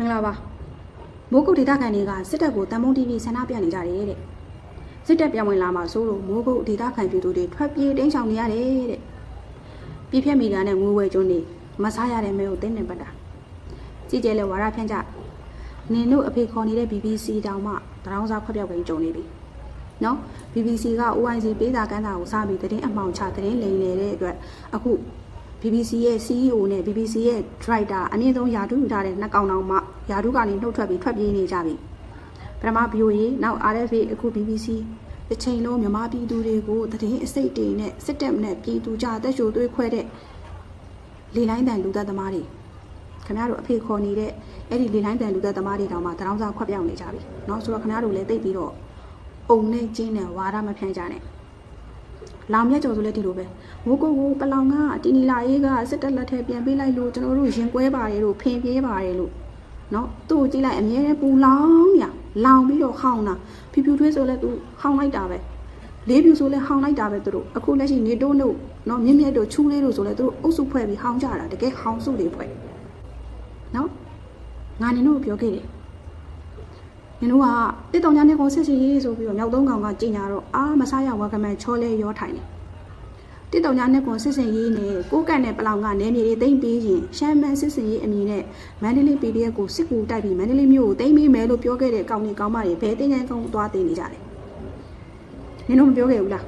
မင်္ဂလာပါမိုးကုတ်ဒေသခံတွေကစစ်တပ်ကိုတန်မုံ TV ဆန္ဒပြနေကြတယ်တဲ့စစ်တပ်ပြောင်းဝင်လာမှဆိုလို့မိုးကုတ်ဒေသခံပြည်သူတွေထွက်ပြေးတိမ်းရှောင်နေရတယ်တဲ့ပြည့်ဖြတ်မီဒီယာနဲ့ငွေဝဲကျွန်းတွေမဆားရတဲ့မဲကိုတင်းနေပတ်တာကြည်ကျဲလဲဝါရဖြန့်ကြနင်တို့အဖေခေါ်နေတဲ့ BBC တောင်မှတရောင်းစားခွက်ပြောက်ကိန်းကြုံနေပြီနော် BBC က OIC ပေးစာကမ်းစာကိုစားပြီးသတင်းအမှောင်ချသတင်းလိမ်နေတဲ့အတွက်အခု BBC ရဲ့ CEO နဲ့ BBC ရဲ့ Director အမြင့်ဆုံးယာတုယူထားတဲ့နှစ်ကောင်တောင်မှ ယာတုကနေနှုတ်ထွက်ပြီးထွက်ပြေးနေကြပြီပထမ VOA နောက် RFA အခု BBC တစ်ချိန်လုံးမြန်မာပြည်သူတွေကိုသတင်းအစိတ်တွေနဲ့စစ်တပ်နဲ့ပြည်သူကြားအသက်ရှူသွေးခွဲတဲ့လေလိုင်းတန်လူသက်သမားတွေခင်ဗျားတို့အဖေခေါ်နေတဲ့အဲ့ဒီလေလိုင်းတန်လူသက်သမားတွေတောင်မှတရောင်းစားခွက်ပြောင်းနေကြပြီเนาะဆိုတော့ခင်ဗျားတို့လည်းသိပြီးတော့အုံနဲ့ကျင်းနဲ့ဝါရမဖြန့်ကြနဲ့ လောင်မြတ်ကျော်ဆိုလည်းဒီလိုပဲမိုးကုတ်ကိုပလောင်ကတီနီလာအေးကစစ်တပ်လက်ထဲပြန်ပေးလိုက်လို့ကျွန်တော်တို့ရင်ကွဲပါတယ်လို့ဖင်ပြေးပါတယ်လို့ နော်သူ့ကိုကြည့်လိုက်အမြဲတမ်းပူလောင်ညာလောင်ပြီးတော့ဟောင်းတာဖြူဖြူထွေးဆိုလည်းသူဟောင်းလိုက်တာပဲလေးဖြူဆိုလည်းဟောင်းလိုက်တာပဲသူတို့အခုလက်ရှိနေတိုးတို့နော်မြင့်မြတ်တို့ချူးလေးတို့ဆိုလည်းသူတို့အုပ်စုဖွဲ့ပြီးဟောင်းကြတာတကယ်ဟောင်းစုတွေဖွဲ့နော်ငါနေတို့ပြောခဲ့တယ်နင်တို့ကတစ်တောင်ကြားနေကုန်ဆက်စီရေးဆိုပြီးတော့မြောက်သုံးကောင်ကကြင်ညာတော့အာမဆားရဝါကမန်ချောလဲရောထိုင်တယ် တစ်တောင်ကြားနေကုန်ဆက်စင်ရေးနဲ့ကိုကန့်နဲ့ပလောင်ကနေမြေတွေတိမ့်ပြီးရင်ရှမ်းမန်ဆက်စင်ရေးအမည်နဲ့မန္တလေး PDF ကိုစစ်ကူတိုက်ပြီးမန္တလေးမြို့ကိုတိမ့်ပြီးမယ်လို့ပြောခဲ့တဲ့ကောင်းကြီးကောင်းမတွေဘယ်တင်းချမ်းကောင်းသွားတင်နေကြလဲနင်တို့မပြောခဲ့ဘူးလား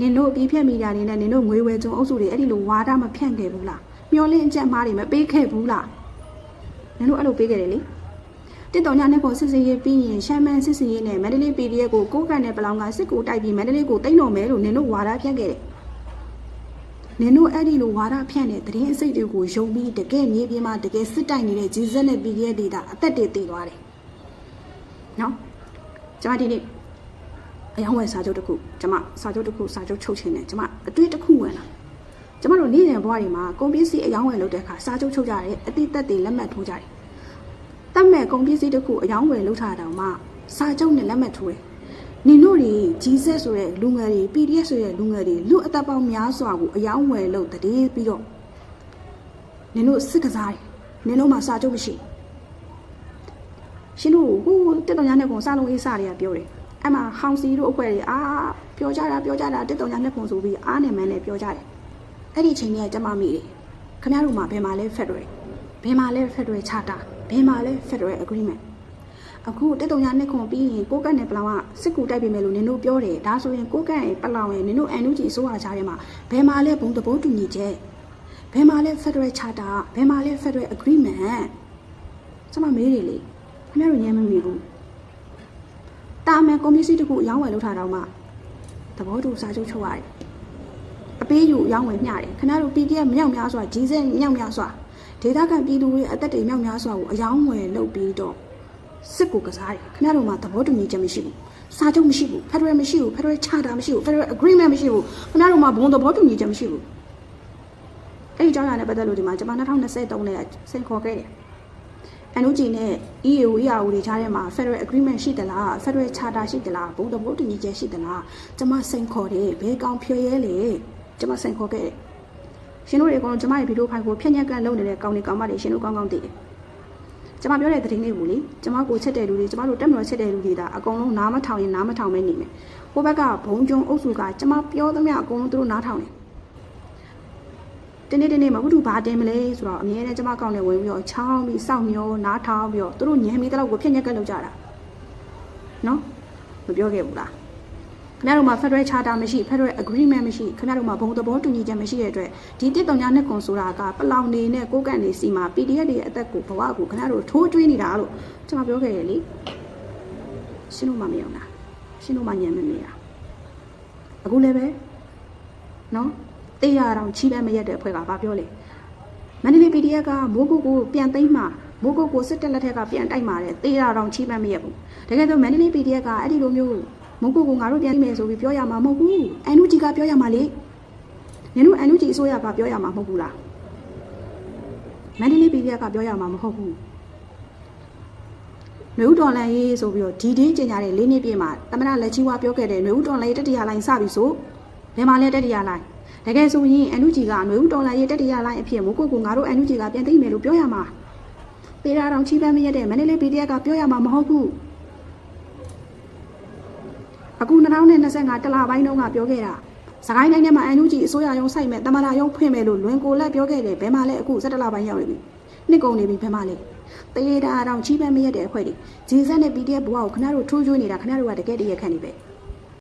နင်တို့အပြည့်ဖြတ်မိတာတွေနဲ့နင်တို့ငွေဝယ်ကျုံအုပ်စုတွေအဲ့ဒီလိုဝါဒမဖြန့်ခဲ့ဘူးလားမျောလင်းအကြက်မားတွေမပေးခဲ့ဘူးလားနင်တို့အဲ့လိုပေးခဲ့တယ်လေတစ်တော်ညနဲ့ကိုစစ်စစ်ရေးပြီးရင်ရှမ်းမန်စစ်စစ်ရေးနဲ့မန္တလေး PDF ကိုကိုးကန်နဲ့ပလောင်ကစစ်ကိုတိုက်ပြီးမန္တလေးကိုတိတ်တော်မယ်လို့နင်တို့ဝါဒဖြန့်ခဲ့တယ်။ နင်တို့အဲ့ဒီလိုဝါဒဖြန့်တဲ့တရင်အစိတ်တွေကိုယုံပြီးတကယ်မြေပြင်မှာတကယ်စစ်တိုက်နေတဲ့ဂျီဇက်နဲ့ PDF ဒေတာအသက်တွေတည်သွားတယ်။နော်။ကျွန်မဒီနေ့အယောင်ဝယ်စာချုပ်တစ်ခုကျွန်မစာချုပ်တစ်ခုစာချုပ်ချုပ်ချင်တယ်ကျွန်မအတွေ့တစ်ခုဝင်လာ။ကျွန်မတို့နေ့စဉ်ဘဝတွေမှာကုန်ပစ္စည်းအယောင်ဝယ်လုပ်တဲ့အခါစာချုပ်ချုပ်ကြတယ်အတိတ်သက်တွေလက်မှတ်ထိုးကြတယ်တတ်မဲ့ကုန်ပစ္စည်းတစ်ခုအယောင်းဝယ်လုပ်ထားတောင်မှစာချုပ်နဲ့လက်မှတ်ထိုးတယ်။ နင်တို့တွေကြီးဆက်ဆိုတဲ့လူငယ်တွေ PDF ဆိုတဲ့လူငယ်တွေလူအသက်ပေါင်းများစွာကိုအယောင်းဝယ်လုပ်တည်ပြီးတော့နင်တို့စစ်ကစားတယ်။နင်တို့မှစာချုပ်မရှိ။ရှင်တို့ဟိုတက်တော်ညာနဲ့ကုန်စလုံးအေးစတွေကပြောတယ်။အဲ့မှာဟောင်စီတို့အခွဲတွေအာပြောကြတာပြောကြတာတက်တော်ညာနဲ့ကုန်ဆိုပြီးအားနဲ့မန်းနဲ့ပြောကြတယ်။အဲ့ဒီချိန်ကြီးကကျမမိတယ်။ခင်ဗျားတို့မှဘယ်မှာလဲဖက်ဒရယ်ဘယ်မှာလဲဖက်ဒရယ်ချတာဘယ်မှာလဲ Federal Agreement အခုတက်တုံညာနှစ်ခွန်ပြီးရင်ကိုကတ်နဲ့ပလောင်ကစစ်ကူတိုက်ပေးမယ်လို့နင်တို့ပြောတယ်ဒါဆိုရင်ကိုကတ်ရဲ့ပလောင်ရဲ့နင်တို့ NUG အစိုးရချားထဲမှာဘယ်မှာလဲဘုံသဘောတူညီချက်ဘယ်မှာလဲ Federal Charter ဘယ်မှာလဲ Federal Agreement ကျွန်မမေးတယ်လေခင်ဗျားတို့ညံမမိဘူးတာမန်ကွန်မြူနတီတခုအယောင်းဝယ်လုပ်ထားတော့မှသဘောတူစာချုပ်ချုပ်ရတယ်အပေးယူအယောင်းဝယ်မျှတယ်ခင်ဗျားတို့ PDF မြောက်များစွာဂျီးစက်မြောက်များစွာဒေသခံပြည်သူတွေအသက်တွေမြောက်များစွာကိုအယောင်းဝယ်လုပ်ပြီးတော့ စစ်ကိုကစားတယ်ခင်ဗျားတို့မှာသဘောတူညီချက်မရှိဘူးစာချုပ်မရှိဘူးဖက်ဒရယ်မရှိဘူးဖက်ဒရယ်ချာတာမရှိဘူးဖက်ဒရယ် agreement မရှိဘူးခင်ဗျားတို့မှာဘုံသဘောတူညီချက်မရှိဘူးအဲ့ဒီကြောင့်ရနဲ့ပတ်သက်လို့ဒီမှာကျွန်မ2023နဲ့စိန်ခေါ်ခဲ့တယ်အန်ယူဂျီနဲ့ EAO EAO တွေကြားထဲမှာ Federal Agreement ရှိသလား Federal Charter ရှိသလားဘုံသဘောတူညီချက်ရှိသလားကျွန်မစိန်ခေါ်တယ်ဘယ်ကောင်ဖြေရဲလေကျွန်မစိန်ခေါ်ခဲ့တယ်ရှင်တို့တွေအကုန်လုံးကျမရဲ့ဗီဒီယိုဖိုင်ကိုဖြည့်ညက်ကန့်လုပ်နေတဲ့ကောင်းနေကောင်းမတွေရှင်တို့ကောင်းကောင်းသိတယ်။ ကျမပြောတဲ့သတင်းလေးကိုလေကျမကိုချက်တဲ့လူတွေကျမတို့တက်မတော်ချက်တဲ့လူတွေဒါအကုန်လုံးနားမထောင်ရင်နားမထောင်မဲနေမယ်။ဟိုဘက်ကဘုံကျုံအုပ်စုကကျမပြောသမျှအကုန်လုံးသူတို့နားထောင်တယ်။တင်းနေတင်းနေမဟုတ်ဘူးဘာတင်မလဲဆိုတော့အမြဲတမ်းကျမကောင်းနေဝင်ပြီးတော့ချောင်းပြီးစောင့်မျောနားထောင်ပြီးတော့သူတို့ညံပြီးတဲ့လောက်ကိုဖြည့်ညက်ကန့်လုပ်ကြတာ။နော်မပြောခဲ့ဘူးလား။ ခင်ဗျားတို့မှာ Federal Charter မရှိ Federal Agreement မရှိခင်ဗျားတို့မှာဘုံသဘောတူညီချက်မရှိတဲ့အတွက်ဒီတစ်တုံညာနဲ့ကွန်ဆိုတာကပလောင်နေနဲ့ကိုကန့်နေစီမှာ PDF တွေရဲ့အသက်ကိုဘဝကိုခင်ဗျားတို့ထိုးကျွေးနေတာလို့ကျွန်မပြောခဲ့တယ်လေရှင်းလို့မမရောလားရှင်းလို့မညံမနေရအခုလည်းပဲနော်တေးရအောင်ချီးပဲမရက်တဲ့အဖွဲ့ကဘာပြောလဲမန္တလေး PDF ကမိုးကုတ်ကိုပြန်သိမ်းမှာမိုးကုတ်ကိုစစ်တပ်လက်ထက်ကပြန်တိုက်မှာတဲ့တေးရအောင်ချီးပဲမရက်ဘူးတကယ်တော့မန္တလေး PDF ကအဲ့ဒီလိုမျိုး မုတ်ကိုကငါတို့ပြန်မယ်ဆိုပြီးပြောရမှာမဟုတ်ဘူးအန်နူဂျီကပြောရမှာလေနင်တို့အန်နူဂျီအစိုးရကပြောရမှာမဟုတ်ဘူးလားမန္တလေးပြည်ကပြောရမှာမဟုတ်ဘူးနွေဦးတော်လန်ရေးဆိုပြီးတော့ဒီတင်းကျင်ကြတဲ့လေးနှစ်ပြည့်မှာတမနာလက်ချီဝါပြောခဲ့တဲ့နွေဦးတော်လန်ရေးတတိယလိုင်းစပြီဆိုဘယ်မှာလဲတတိယလိုင်းတကယ်ဆိုရင်အန်နူဂျီကနွေဦးတော်လန်ရေးတတိယလိုင်းအဖြစ်မိုးကိုကငါတို့အန်နူဂျီကပြန်သိမ်းမယ်လို့ပြောရမှာပတေးတာတောင်ချီးပန်းမရတဲ့မန္တလေး PDF ကပြောရမှာမဟုတ်ဘူး အခု2025တလပိုင်းတုန်းကပြောခဲ့တာစကိုင်းတိုင်းထဲမှာအန်ယူဂျီအစိုးရရုံးစိုက်မဲ့တမလာရုံးဖွင့်မယ်လို့လွင်ကိုလက်ပြောခဲ့တယ်ဘယ်မှာလဲအခု17လပိုင်းရောက်နေပြီနှစ်ကုန်နေပြီဘယ်မှာလဲတေးတာတောင်ချီးပန်းမရတဲ့အဖွဲ့တွေဂျေဇက်နဲ့ PDF ဘဝကိုခင်ဗျားတို့ထိုးကျွေးနေတာခင်ဗျားတို့ကတကယ်တည်းရခံနေပဲ